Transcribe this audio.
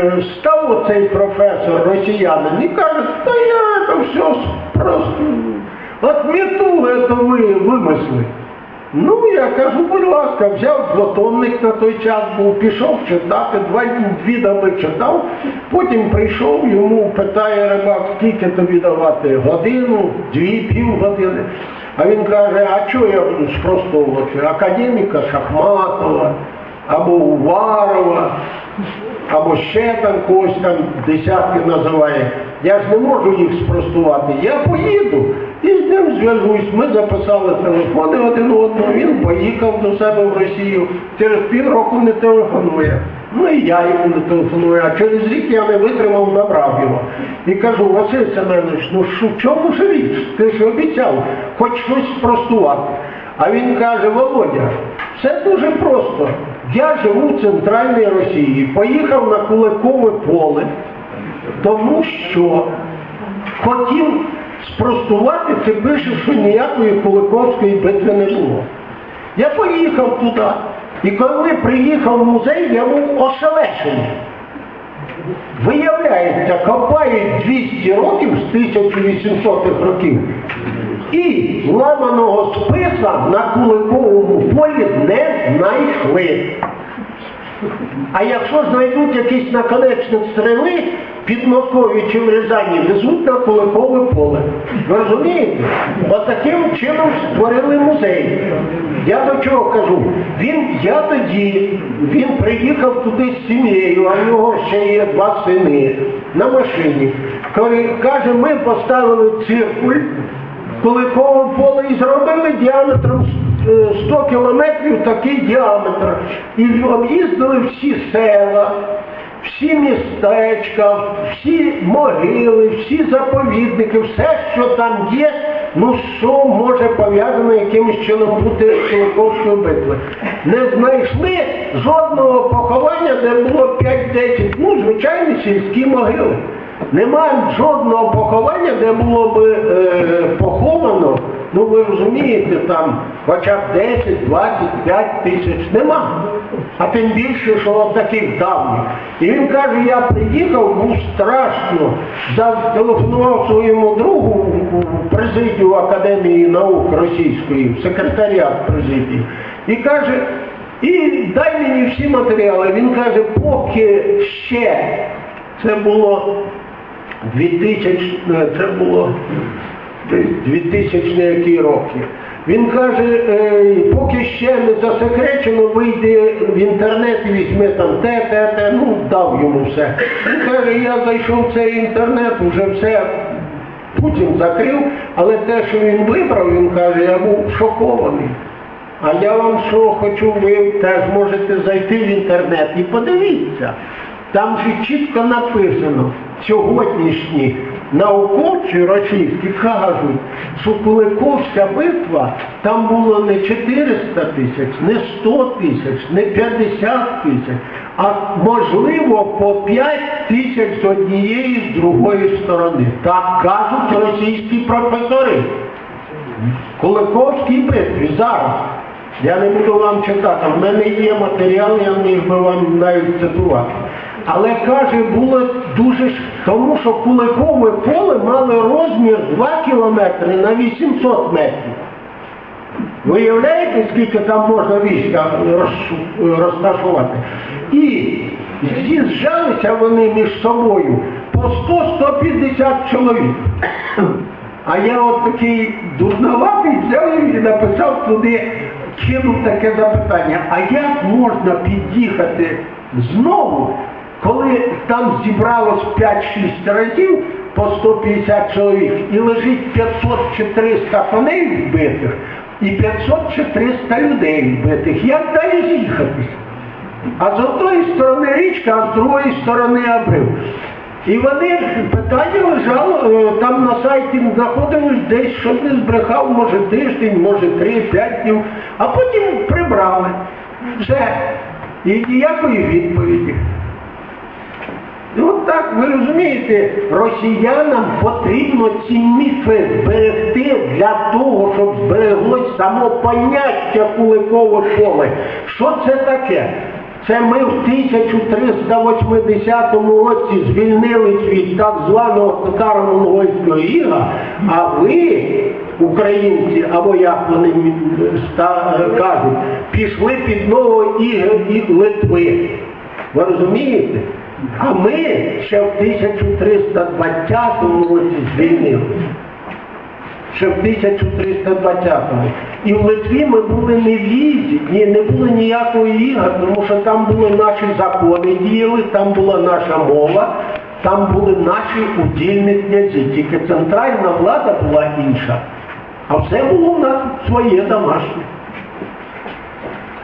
Е, Став оцей професор росіянин і каже, та я це все просто от мету це ви вимисли. Ну, я кажу, будь ласка, взяв платонник на той час був, пішов читати, два, дві доби читав, потім прийшов, йому питає рибак, скільки тобі давати? Годину, дві, півгодини. А він каже, а чого я буду спростовувати? Академіка Шахматова або Уварова або ще там когось там десятки називає. Я ж не можу їх спростувати. Я поїду і з ним зв'яжусь. Ми записали телефони один одного, він поїхав до себе в Росію. Через півроку не телефонує. Ну і я йому не телефоную, а через рік я не витримав, набрав його. І кажу, Василь Семенович, ну що, в чому ж річ? Ти ж обіцяв, хоч щось спростувати. А він каже, Володя, все дуже просто. Я живу в центральній Росії, поїхав на Куликове поле, тому що хотів спростувати, це пише, що ніякої Куликовської битви не було. Я поїхав туди, і коли приїхав в музей, я був ошелешений. Виявляється, копають 200 років з 1800-х років. І ламаного списа на Куликовому полі не знайшли. А якщо знайдуть якийсь наконечник стріли під Москвою чи в Рязані, везуть на Куликове поле. Ви розумієте? Отаким чином створили музей. Я до чого кажу? Він, я тоді, він приїхав туди з сім'єю, а в нього ще є два сини на машині. Коли каже, ми поставили циркуль Куликове поле і зробили діаметром 100 кілометрів такий діаметр. І об'їздили всі села, всі містечка, всі могили, всі заповідники, все, що там є, ну що може пов'язано якимось чином бути з Куликовською битвою. Не знайшли жодного поховання, де було 5-10, ну, звичайні сільські могили. Немає жодного поховання, де було б е, поховано, ну ви розумієте, там хоча б 10, 25 тисяч нема. А тим більше, що от таких давніх. І він каже, я приїхав, був страшно, зателефонував своєму другу президію Академії наук Російської, в секретаріат президії, і каже, і дай мені всі матеріали. Він каже, поки ще це було 2000, е, це було десь 2000 які роки. Він каже, е, поки ще не засекречено, вийде в інтернет і візьме там те, те, те, ну дав йому все. Він каже, я зайшов в цей інтернет, вже все Путін закрив, але те, що він вибрав, він каже, я був шокований. А я вам що хочу, ви теж можете зайти в інтернет і подивіться. Там же чітко написано, сьогоднішні науковці російські кажуть, що Куликовська битва там було не 400 тисяч, не 100 тисяч, не 50 тисяч, а можливо по 5 тисяч з однієї з другої сторони. Так кажуть російські професори. Куликовській битві зараз. Я не буду вам читати, в мене є матеріал, я міг би вам навіть цитувати. Але каже, було дуже тому що Куликове поле мало розмір 2 кілометри на 800 метрів. Виявляєте, скільки там можна війська розташувати? І з'їжджалися вони між собою по 100-150 чоловік. А я от такий дурноватий взяв і написав туди, кинув таке запитання, а як можна під'їхати знову, коли там зібралось 5-6 разів по 150 чоловік і лежить 500 чи 300 коней вбитих і 500 чи 300 людей вбитих, як далі з'їхатись? А з одної сторони річка, а з другої сторони обрив. І вони питання лежало, е, там на сайті знаходилось десь, щоб не збрехав, може тиждень, може три-п'ять днів, а потім прибрали. Все. І ніякої відповіді. І от так, ви розумієте, росіянам потрібно ці міфи зберегти для того, щоб збереглось само поняття Куликове поле. Що це таке? Це ми в 1380 році звільнились від так званого татаро-монгольського іга, а ви, українці, або як вони кажуть, пішли під нового іга і Литви. Ви розумієте? А ми ще в 1320 році звільнилися ще в 1320-му. І в Литві ми були не візі, ні, не було ніякого іга, тому що там були наші закони діяли, там була наша мова, там були наші удільні князі. Тільки центральна влада була інша. А все було в нас своє домашнє.